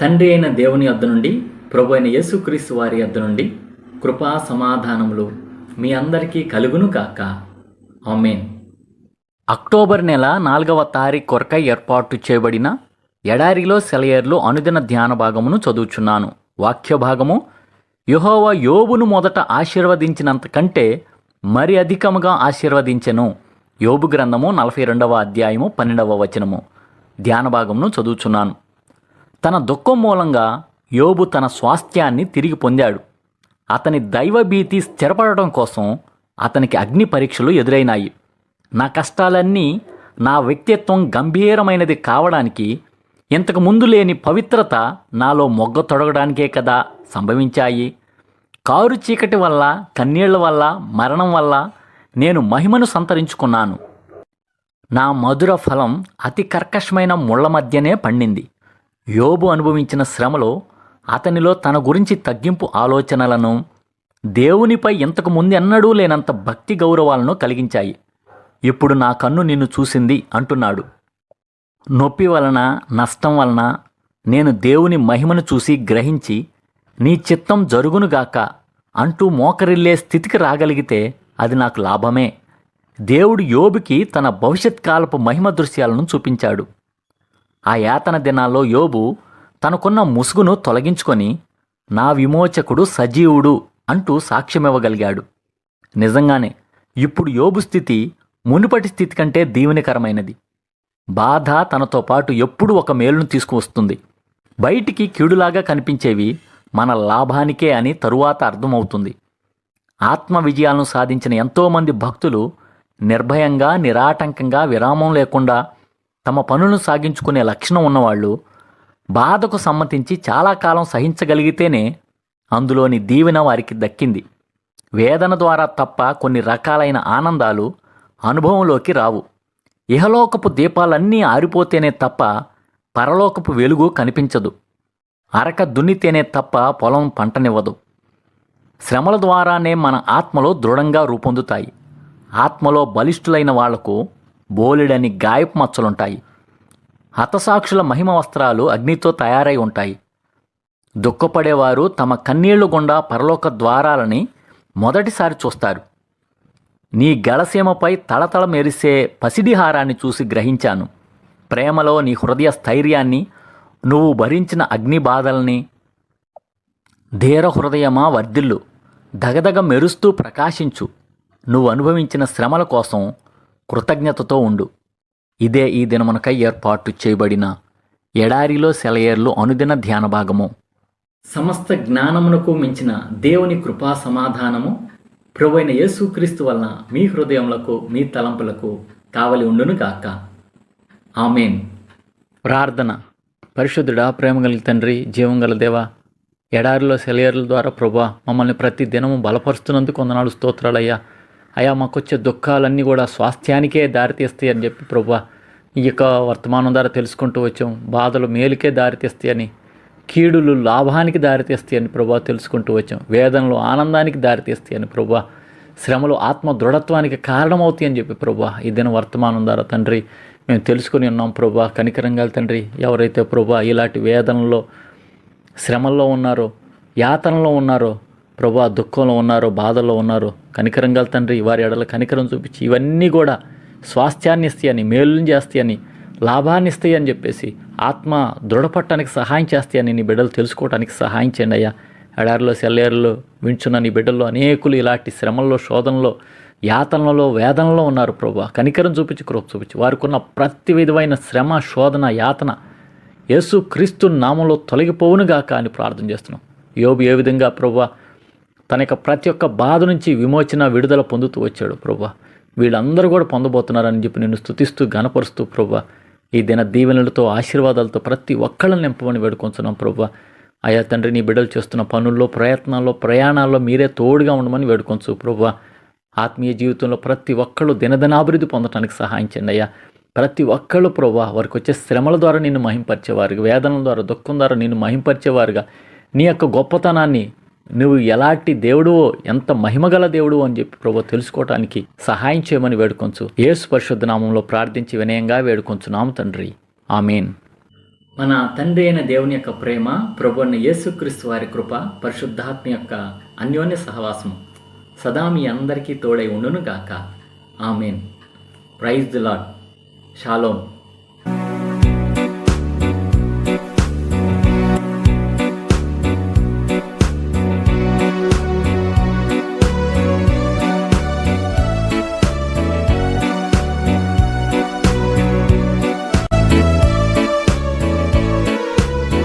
తండ్రి అయిన దేవుని వద్ద నుండి ప్రభు అయిన యేసుక్రీస్తు వారి వద్ద నుండి కృపా సమాధానములు మీ అందరికీ కలుగును కాక ఆమెన్. అక్టోబర్ నెల నాలుగవ తారీఖు కొరకై ఏర్పాటు చేయబడిన ఎడారిలో సెలయర్లు అనుదిన ధ్యాన భాగమును చదువుచున్నాను. వాక్య భాగము యుహోవ యోబును మొదట ఆశీర్వదించినంత కంటే మరి అధికముగా ఆశీర్వదించెను. యోబు గ్రంథము నలభై రెండవ అధ్యాయము పన్నెండవ వచనము. ధ్యాన భాగమును చదువుచున్నాను. తన దుఃఖం మూలంగా యోబు తన స్వాస్థ్యాన్ని తిరిగి పొందాడు. అతని దైవభీతి స్థిరపడటం కోసం అతనికి అగ్ని పరీక్షలు ఎదురైనాయి. నా కష్టాలన్నీ నా వ్యక్తిత్వం గంభీరమైనది కావడానికి ఇంతకు ముందు లేని పవిత్రత నాలో మొగ్గ తొడగడానికే కదా సంభవించాయి. కారు చీకటి వల్ల కన్నీళ్ళ వల్ల మరణం వల్ల నేను మహిమను సంతరించుకున్నాను. నా మధుర ఫలం అతి కర్కశమైన ముళ్ళ మధ్యనే పండింది. యోబు అనుభవించిన శ్రమలో అతనిలో తన గురించి తగ్గింపు ఆలోచనలను దేవునిపై ఇంతకు ముందు ఎన్నడూ లేనంత భక్తి గౌరవాలను కలిగించాయి. ఇప్పుడు నా కన్ను నిన్ను చూసింది అంటున్నాడు. నొప్పి వలన నష్టం వలన నేను దేవుని మహిమను చూసి గ్రహించి నీ చిత్తం జరుగునుగాక అంటూ మోకరిల్లే స్థితికి రాగలిగితే అది నాకు లాభమే. దేవుడు యోబుకి తన భవిష్యత్ కాలపు మహిమ దృశ్యాలను చూపించాడు. ఆ యాతన దినాల్లో యోబు తనకున్న ముసుగును తొలగించుకొని నా విమోచకుడు సజీవుడు అంటూ సాక్ష్యమివ్వగలిగాడు. నిజంగానే ఇప్పుడు యోబు స్థితి మునుపటి స్థితి కంటే దీవెనకరమైనది. బాధ తనతో పాటు ఎప్పుడూ ఒక మేలును తీసుకువస్తుంది. బయటికి కీడులాగా కనిపించేవి మన లాభానికే అని తరువాత అర్థమవుతుంది. ఆత్మ విజయాలను సాధించిన ఎంతోమంది భక్తులు నిర్భయంగా నిరాటంకంగా విరామం లేకుండా తమ పనులను సాగించుకునే లక్షణం ఉన్నవాళ్ళు బాధకు సమ్మతించి చాలా కాలం సహించగలిగితేనే అందులోని దీవెన వారికి దక్కింది. వేదన ద్వారా తప్ప కొన్ని రకాలైన ఆనందాలు అనుభవంలోకి రావు. ఇహలోకపు దీపాలన్నీ ఆరిపోతేనే తప్ప పరలోకపు వెలుగు కనిపించదు. అరక దున్నితేనే తప్ప పొలం పంటనివ్వదు. శ్రమల ద్వారానే మన ఆత్మలో దృఢంగా రూపొందుతాయి. ఆత్మలో బలిష్ఠులైన వాళ్ళకు బోలెడని గాయపు మచ్చలుంటాయి. హతసాక్షుల మహిమ వస్త్రాలు అగ్నితో తయారై ఉంటాయి. దుఃఖపడేవారు తమ కన్నీళ్ళు గుండా పరలోక ద్వారాలని మొదటిసారి చూస్తారు. నీ గళసీమపై తళతళ మెరిసే పసిడిహారాన్ని చూసి గ్రహించాను. ప్రేమలో నీ హృదయ స్థైర్యాన్ని నువ్వు భరించిన అగ్ని బాధల్ని. ధీర హృదయమా వర్ధిల్లు. దగదగ మెరుస్తూ ప్రకాశించు. నువ్వు అనుభవించిన శ్రమల కోసం కృతజ్ఞతతో ఉండు. ఇదే ఈ దినమునకై ఏర్పాటు చేయబడిన ఎడారిలో సెలయేర్లు అనుదిన ధ్యాన భాగము. సమస్త జ్ఞానమునకు మించిన దేవుని కృపా సమాధానము ప్రభువైన యేసుక్రీస్తు వలన మీ హృదయములకు మీ తలంపులకు కావలి ఉండును గాక. ఆమెన్. ప్రార్థన. పరిశుద్ధుడా ప్రేమ కలిగి తండ్రి జీవం గల దేవ ఎడారిలో సెలయర్ల ద్వారా ప్రభా మమ్మల్ని ప్రతి దినము బలపరుస్తున్నందుకు కొందనాడు స్తోత్రాలయ్యా అయా మాకొచ్చే దుఃఖాలన్నీ కూడా స్వాస్థ్యానికే దారితీస్తాయి అని చెప్పి ప్రభు ఈ యొక్క వర్తమానం ద్వారా తెలుసుకుంటూ వచ్చాం. బాధలు మేలుకే దారితీస్తాయని కీడులు లాభానికి దారితీస్తాయని ప్రభా తెలుసుకుంటూ వచ్చాం. వేదనలు ఆనందానికి దారితీస్తాయని ప్రభా శ్రమలు ఆత్మ దృఢత్వానికి కారణమవుతాయని చెప్పి ప్రభా ఈ దిన వర్తమానం ద్వారా తండ్రి మేము తెలుసుకుని ఉన్నాం ప్రభా కనికరంగా తండ్రి ఎవరైతే ప్రభా ఇలాంటి వేదనలో శ్రమల్లో ఉన్నారో యాతనలో ఉన్నారో ప్రభా దుఃఖంలో ఉన్నారో బాధల్లో ఉన్నారో కనికరంగా తండ్రి వారి ఎడల కనికరం చూపించి ఇవన్నీ కూడా స్వాస్థ్యాన్ని ఇస్తాయని మేలుని చేస్తాయని లాభాన్ని ఇస్తాయని చెప్పేసి ఆత్మ దృఢపట్టడానికి సహాయం చేస్తాయని నీ బిడ్డలు తెలుసుకోవడానికి సహాయం చేయండి అయ్యా. ఎడారిలో సెల్లేరులో వించున్న నీ బిడ్డల్లో అనేకులు ఇలాంటి శ్రమల్లో శోధనలో యాతనలో వేదనలో ఉన్నారు ప్రభా. కనికరం చూపించి కృప చూపించి. వారికి ఉన్న ప్రతి విధమైన శ్రమ శోధన యాతన యేసు క్రీస్తు నామంలో తొలగిపోవునుగాక అని ప్రార్థన చేస్తున్నాం. యోబు ఏ విధంగా ప్రభా తన యొక్క ప్రతి ఒక్క బాధ నుంచి విమోచన విడుదల పొందుతూ వచ్చాడు ప్రభా. వీళ్ళందరూ కూడా పొందబోతున్నారని చెప్పి నేను స్తుతిస్తూ గనపరుస్తూ ప్రభా. ఈ దిన దీవెనలతో ఆశీర్వాదాలతో ప్రతి ఒక్కళ్ళని నింపమని వేడుకొంచున్నాం ప్రభా. అయా తండ్రి నీ బిడ్డలు చేస్తున్న పనుల్లో ప్రయత్నాల్లో ప్రయాణాల్లో మీరే తోడుగా ఉండమని వేడుకొంచు ప్రభా. ఆత్మీయ జీవితంలో ప్రతి ఒక్కళ్ళు దినదినాభివృద్ధి పొందడానికి సహాయించండి అయ్యా. ప్రతి ఒక్కళ్ళు ప్రభా వారికి వచ్చే శ్రమల ద్వారా నిన్ను మహింపరిచేవారుగా వేదనల ద్వారా దుఃఖం ద్వారా నిన్ను మహింపరిచేవారుగా. నీ యొక్క గొప్పతనాన్ని నువ్వు ఎలాంటి దేవుడువో ఎంత మహిమగల దేవుడు అని చెప్పి ప్రభు తెలుసుకోవటానికి సహాయం చేయమని వేడుకొంచు. యేసు పరిశుద్ధ నామంలో ప్రార్థించి వినయంగా వేడుకొంచున్నాము తండ్రి. ఆమెన్. మన తండ్రి అయిన దేవుని యొక్క ప్రేమ ప్రభు అయిన యేసుక్రీస్తు వారి కృప పరిశుద్ధాత్మ యొక్క అన్యోన్య సహవాసం సదా మీ అందరికీ తోడై ఉండును గాక amen. Praise the lord shalom